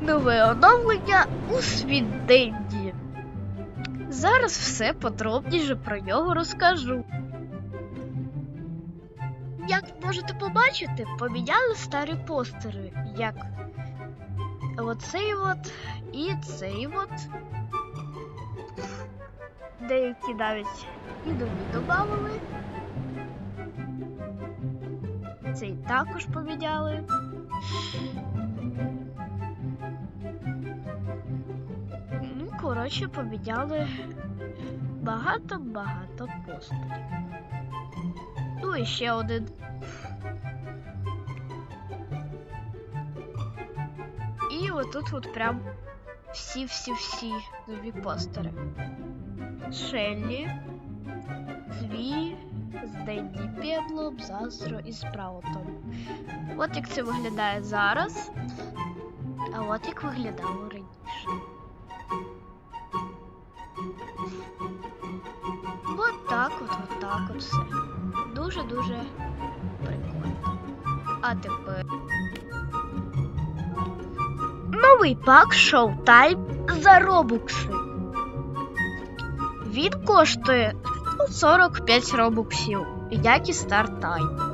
Нове оновлення у свіденні. Зараз все подробніше про нього розкажу. Як можете побачити, поміняли старі постери, як оцей от і цей от. Деякі навіть і нові додавали. Цей також поміняли. Коротше, поміняли багато-багато постерів. Ну і ще один. І отут от прям всі-всі-всі нові постери. Шеллі, Зві, з Денні Педлом, Зазро і Спраутом. От як це виглядає зараз, а от як виглядало раніше. Так от все. Дуже-дуже прикольно. А тепер. Новий пак Showtime за робукси. Він коштує 45 робуксів, як і StarTime.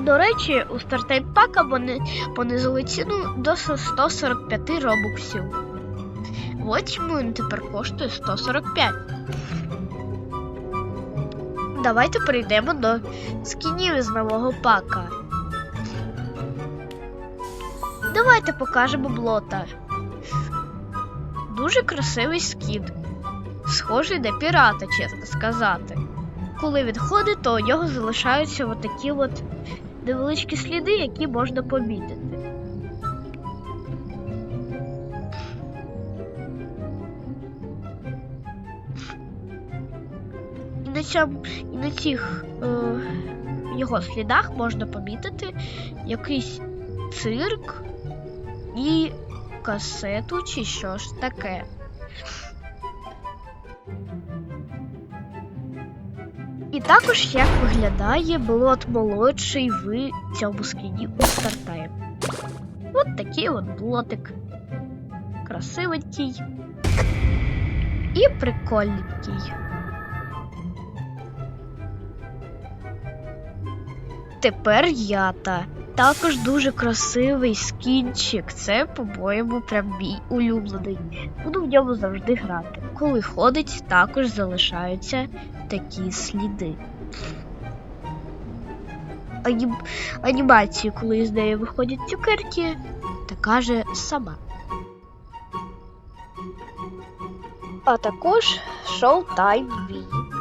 До речі, у StarTime пака вони понизили ціну до 145 робуксів. От чому він тепер коштує 145. Давайте перейдемо до скінів із нового пака. Давайте покажемо блота. Дуже красивий скін. Схожий на пірата, чесно сказати. Коли він ходить, то у нього залишаються отакі от невеличкі сліди, які можна помітити. Цьому, і на цих е, його слідах можна помітити якийсь цирк і касету чи що ж таке. І також як виглядає блот молодший в цьому скіні у стартайм. От такий от блотик. Красивенький і прикольненький. Тепер ята. Також дуже красивий скінчик. Це, по-моєму, прям мій улюблений. Буду в ньому завжди грати. Коли ходить, також залишаються такі сліди. Анім... Анімації, коли з нею виходять цукерки, така же сама. А також Showtime V.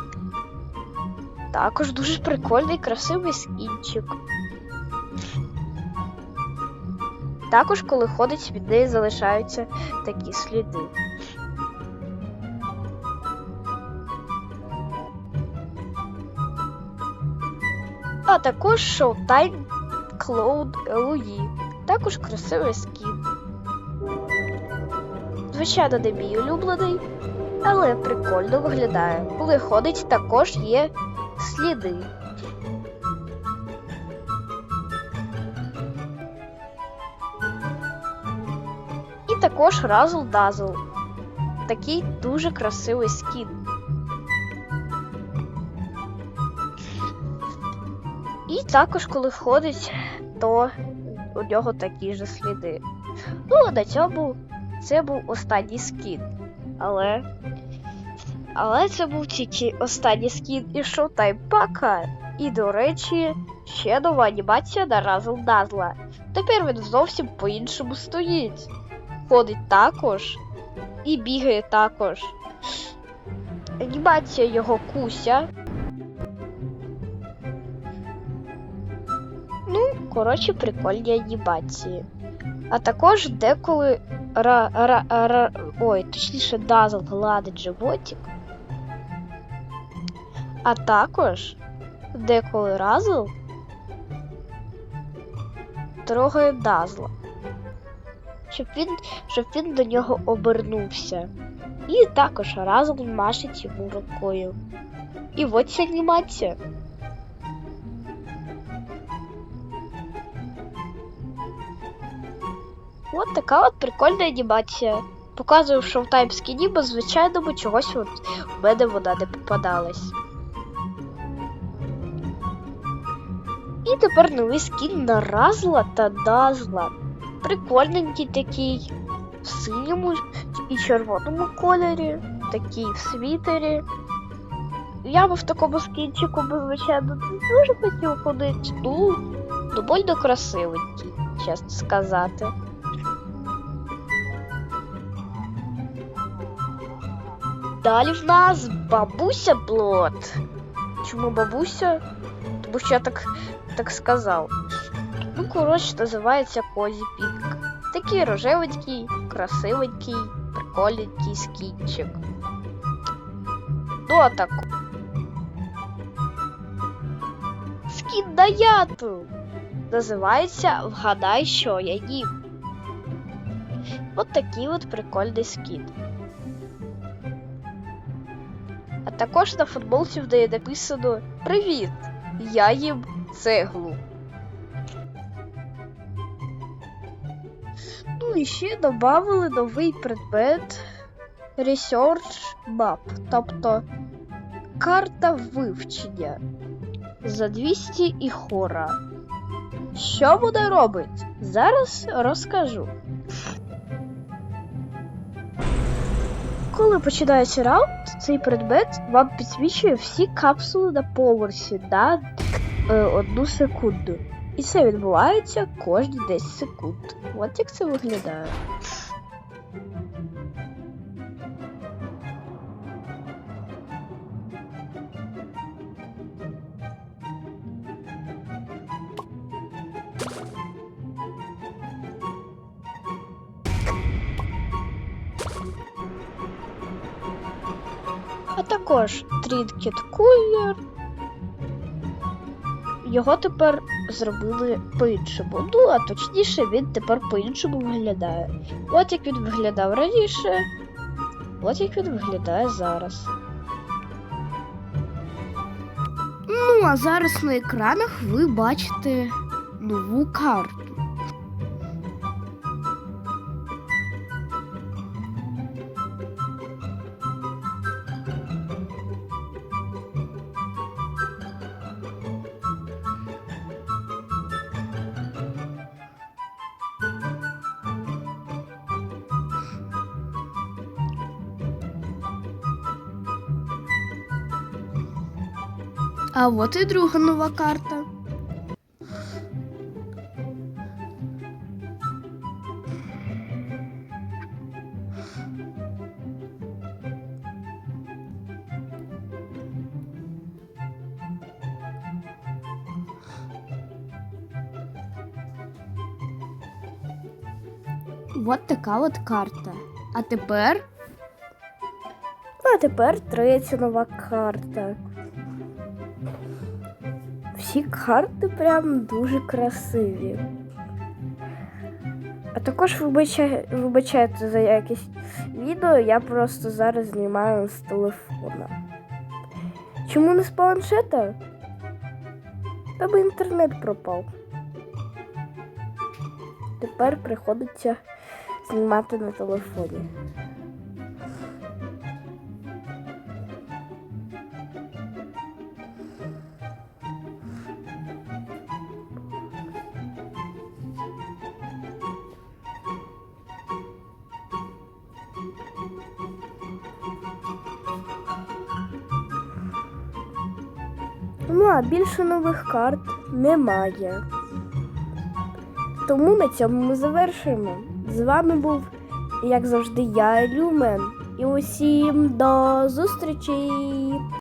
Також дуже прикольний, красивий скінчик. Також, коли ходить, від неї залишаються такі сліди. А також Showtime Cloud LUI. Також красивий скін. Звичайно, не мій улюблений, але прикольно виглядає. Коли ходить, також є сліди. І також Razzle Dazzle. Такий дуже красивий скін. І також, коли ходить, то у нього такі ж сліди. Ну, а на цьому це був останній скін. Але. Але це був тільки останній скін із Showtime пака. І, до речі, ще нова анімація на Razzle Dazzle. Тепер він зовсім по-іншому стоїть. Ходить також і бігає також. Анімація його куся. Ну, коротше, прикольні анімації. А також деколи ра, ра, ра, ой, точніше, Дазл гладить животик а також деколи разу трогає дазла, щоб він, щоб він до нього обернувся. І також разом машить йому рукою. І ось ця анімація. От така от прикольна анімація. Показую, що в таймскіні, бо звичайно чогось от в мене вона не попадалась. Тепер новий скін на Разла та Дазла. Прикольненький такий. В синьому і червоному кольорі, такий в світері. Я би в такому скінчику би, звичайно, не дуже хотів ходити. Ну, доволі красивенький, чесно сказати. Далі в нас бабуся Блот. Чому бабуся? Тому що я так, так сказав. Ну, коротше, називається Козі Пінк. Такий рожевенький, красивенький, прикольненький скінчик. Ну, а так. Скін на яту. Називається Вгадай, що я їм. От такий от прикольний скін. А також на футболці в написано Привіт! Я їм цеглу. Ну і ще додали новий предмет Research Map, тобто карта вивчення за 200 і хора. Що буде робить? Зараз розкажу. Коли починається раунд, цей предмет вам підсвічує всі капсули на поверсі е, одну секунду. І це відбувається кожні 10 секунд. От як це виглядає. А також Trinket Cooler. Його тепер зробили по-іншому. Ну, а точніше, він тепер по-іншому виглядає. От як він виглядав раніше, от як він виглядає зараз. Ну, а зараз на екранах ви бачите нову карту. А от і друга нова карта. От така от карта. А тепер. А тепер третя нова карта. Всі карти прям дуже красиві. А також вибачай, вибачайте за якість відео, я просто зараз знімаю з телефона. Чому не з планшета? Та інтернет пропав. Тепер приходиться знімати на телефоні. Ну а більше нових карт немає. Тому на цьому ми завершуємо. З вами був, як завжди, я, Люмен. І усім до зустрічі!